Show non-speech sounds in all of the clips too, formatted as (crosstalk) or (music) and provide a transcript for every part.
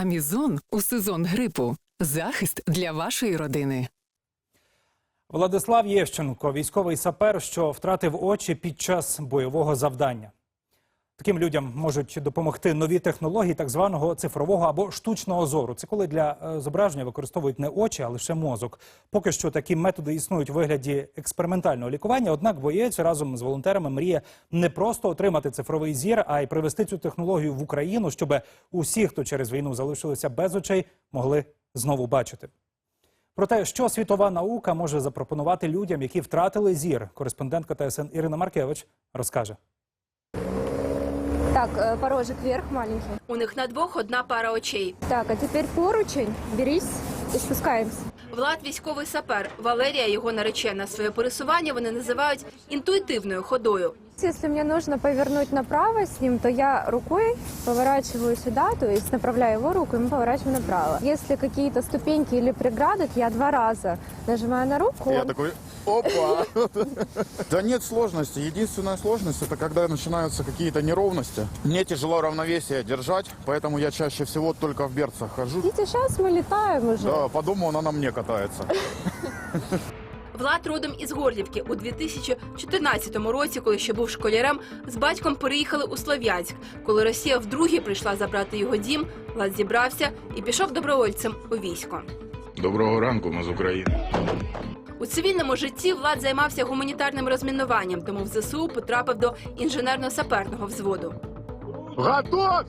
Амізон у сезон грипу. Захист для вашої родини. Владислав Євченко, військовий сапер, що втратив очі під час бойового завдання. Таким людям можуть допомогти нові технології так званого цифрового або штучного зору. Це коли для е, зображення використовують не очі, а лише мозок. Поки що такі методи існують у вигляді експериментального лікування. Однак боєць разом з волонтерами мріє не просто отримати цифровий зір, а й привести цю технологію в Україну, щоб усі, хто через війну залишилися без очей, могли знову бачити. Про те, що світова наука може запропонувати людям, які втратили зір, кореспондентка ТСН Ірина Маркевич розкаже. Так, э, порожек вверх маленький. У них на двох одна пара очей. Так, а теперь поручень, берись і спускаемся. Влад військовий сапер. Валерія його наречена. Своє пересування вони називають інтуїтивною ходою. Если мне нужно повернуть направо с ним, то я рукой поворачиваю сюда, то есть направляю его руку, и мы поворачиваем направо. Если какие-то ступеньки или преграды, то я два раза нажимаю на руку. Я такой, опа! (laughs) Да нет сложности. Единственная сложность это когда начинаются какие-то неровности. Мне тяжело равновесие держать, поэтому я чаще всего только в берцах хожу. Видите, сейчас мы летаем уже. Да, по дому она на мне катается. (laughs) Влад родом із Горлівки у 2014 році, коли ще був школярем, з батьком переїхали у Слов'янськ. Коли Росія вдруге прийшла забрати його дім, Влад зібрався і пішов добровольцем у військо. Доброго ранку, ми з України. У цивільному житті Влад займався гуманітарним розмінуванням, тому в ЗСУ потрапив до інженерно-саперного взводу. Готов!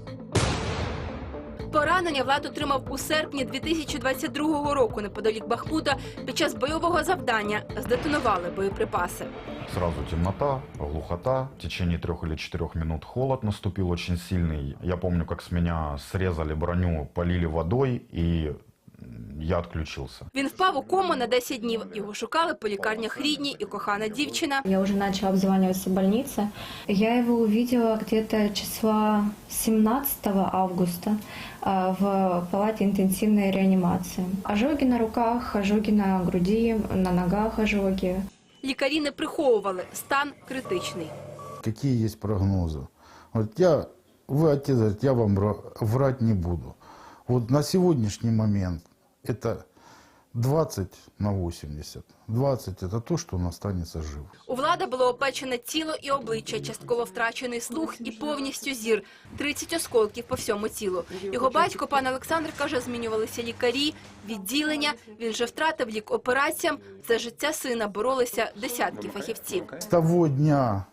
Поранення Влад отримав у серпні 2022 року неподалік Бахмута під час бойового завдання здетонували боєприпаси. Сразу темнота, глухота. В течение трех или четырех минут холод наступил очень сильный. Я помню, как с меня срезали броню, полили водой, и я отключился. Він впав у кому на 10 днів. Його шукали по лікарнях рідні і кохана дівчина. Я уже начала обзваниваться в больнице. Я его увидела где-то числа 17 августа а, в палате интенсивной реанимации. Ожоги на руках, ожоги на груди, на ногах ожоги. Лікарі не приховували. Стан критичний. какие есть прогнозы. Вот я, вы отец, говорит, я вам вра- врать не буду. Вот на сегодняшний момент это 20 на 80. 20 это то, что он останется жив. У влада було опечене тіло і обличчя, частково втрачений слух і повністю зір. 30 осколків по всьому тілу. Його батько, пан Олександр, каже, змінювалися лікарі, відділення. Він же втратив лік операціям. За життя сина боролися десятки фахівців. С того дня,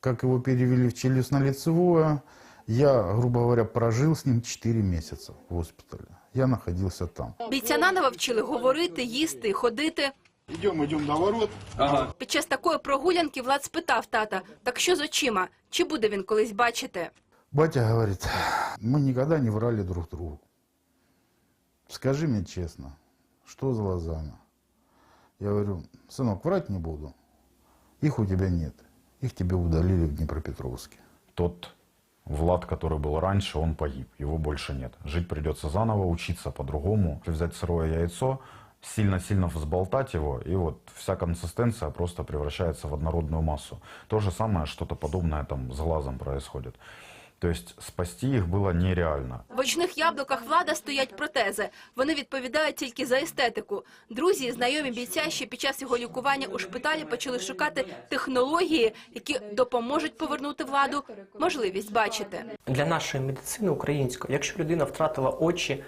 как его перевели в челюстно-лицевое, я, грубо говоря, прожил с ним 4 месяца в госпитале. Я находился там. Бійця наново вчили говорити, їсти, ходити. Идем, идем до ворот. Під час такої прогулянки Влад спитав тата, так що з очима? Чи буде він колись бачити? Батя говорит, мы никогда не врали друг другу. Скажи мне честно, что с глазами? Я говорю, сынок, врать не буду. Их у тебя нет. Их тебе удалили в Днепропетровске. Тот Влад, который был раньше, он погиб. Его больше нет. Жить придется заново, учиться по-другому. Взять сырое яйцо, сильно-сильно взболтать его, и вот вся консистенция просто превращается в однородную массу. То же самое, что-то подобное там с глазом происходит. То есть спасти їх було нереально. В очних яблуках влада стоять протези. Вони відповідають тільки за естетику. Друзі і знайомі бійця ще під час його лікування у шпиталі почали шукати технології, які допоможуть повернути владу можливість бачити. Для нашої медицини української, якщо людина втратила очі,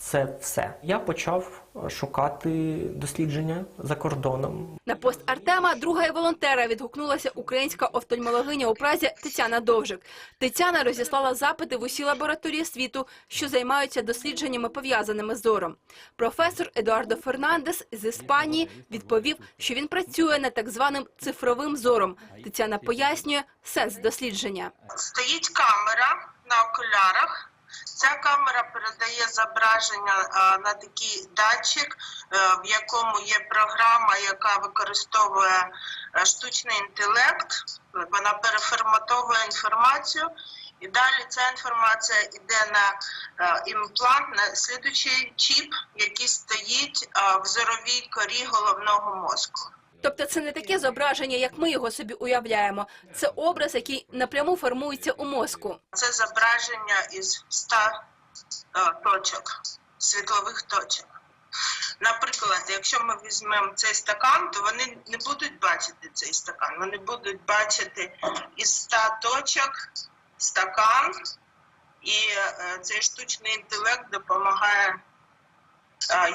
це все. Я почав шукати дослідження за кордоном. На пост Артема, друга і волонтера, відгукнулася українська офтальмологиня у Празі Тетяна Довжик. Тетяна розіслала запити в усі лабораторії світу, що займаються дослідженнями, пов'язаними з зором. Професор Едуардо Фернандес з Іспанії відповів, що він працює над так званим цифровим зором. Тетяна пояснює сенс дослідження. стоїть камера на окулярах. Ця камера передає зображення на такий датчик, е, в якому є програма, яка використовує е, штучний інтелект. Вона переформатовує інформацію, і далі ця інформація йде на е, імплант, на слідучий чіп, який стоїть в зоровій корі головного мозку. Тобто це не таке зображення, як ми його собі уявляємо. Це образ, який напряму формується у мозку. Це зображення із 100 е, точок, світлових точок. Наприклад, якщо ми візьмемо цей стакан, то вони не будуть бачити цей стакан. Вони будуть бачити із 100 точок стакан, і е, цей штучний інтелект допомагає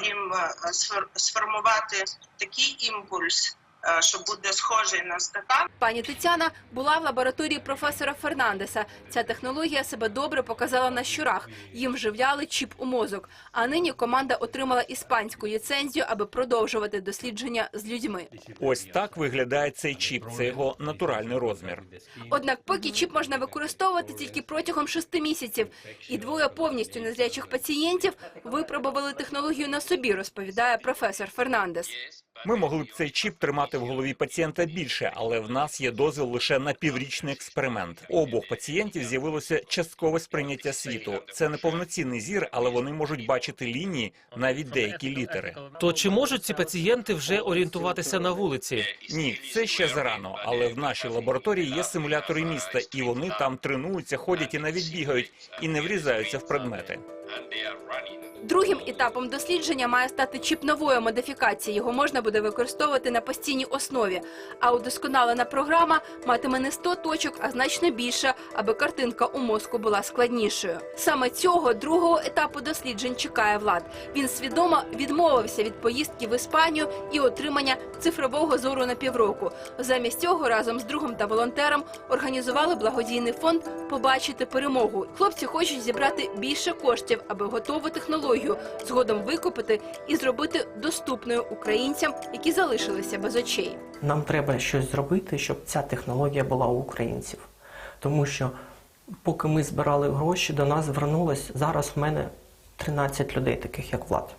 їм е, сформувати такий імпульс, що буде схожий на стакан. Пані Тетяна була в лабораторії професора Фернандеса. Ця технологія себе добре показала на щурах. Їм вживляли чіп у мозок. А нині команда отримала іспанську ліцензію, аби продовжувати дослідження з людьми. Ось так виглядає цей чіп. Це його натуральний розмір. Однак, поки чіп можна використовувати тільки протягом шести місяців, і двоє повністю незрячих пацієнтів випробували технологію на собі, розповідає професор Фернандес. Ми могли б цей чіп тримати в голові пацієнта більше, але в нас є дозвіл лише на піврічний експеримент. У обох пацієнтів з'явилося часткове сприйняття світу. Це не повноцінний зір, але вони можуть бачити лінії, навіть деякі літери. То чи можуть ці пацієнти вже орієнтуватися на вулиці? Ні, це ще зарано, але в нашій лабораторії є симулятори міста, і вони там тренуються, ходять і навіть бігають, і не врізаються в предмети. Другим етапом дослідження має стати чіп нової модифікації. Його можна буде використовувати на постійній основі. А удосконалена програма матиме не 100 точок, а значно більше, аби картинка у мозку була складнішою. Саме цього другого етапу досліджень чекає влад. Він свідомо відмовився від поїздки в Іспанію і отримання цифрового зору на півроку. Замість цього разом з другом та волонтером організували благодійний фонд Побачити перемогу. Хлопці хочуть зібрати більше коштів, аби готову технологію згодом викупити і зробити доступною українцям, які залишилися без очей. Нам треба щось зробити, щоб ця технологія була у українців. Тому що поки ми збирали гроші, до нас звернулось зараз в мене 13 людей, таких як Влад.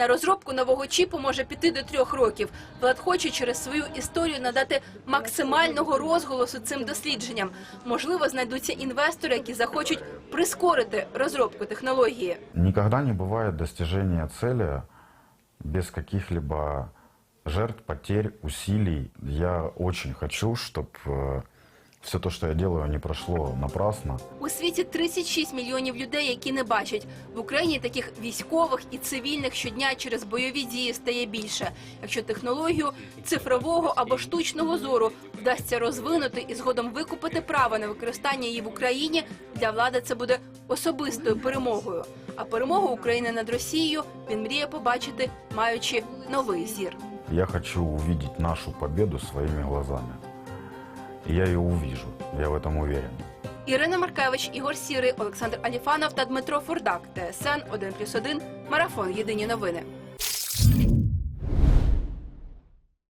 На розробку нового чіпу може піти до трьох років. Влад хоче через свою історію надати максимального розголосу цим дослідженням. Можливо, знайдуться інвестори, які захочуть прискорити розробку технології. Никогда не бывает достижения цели без каких-либо жертв, потерь, усилий. Я очень хочу, чтобы все то, что я делаю, не прошло напрасно. У світі 36 мільйонів людей, які не бачать. В Україні таких військових і цивільних щодня через бойові дії стає більше. Якщо технологію цифрового або штучного зору вдасться розвинути і згодом викупити право на використання її в Україні, для влади це буде особистою перемогою. А перемогу України над Росією він мріє побачити, маючи новий зір. Я хочу увидеть нашу победу своими глазами. Я ее увижу, я в этом уверен. Ірина Маркевич, Ігор Сірий, Олександр Аліфанов та Дмитро Фурдак. ТСН 1+,1, Марафон. Єдині новини.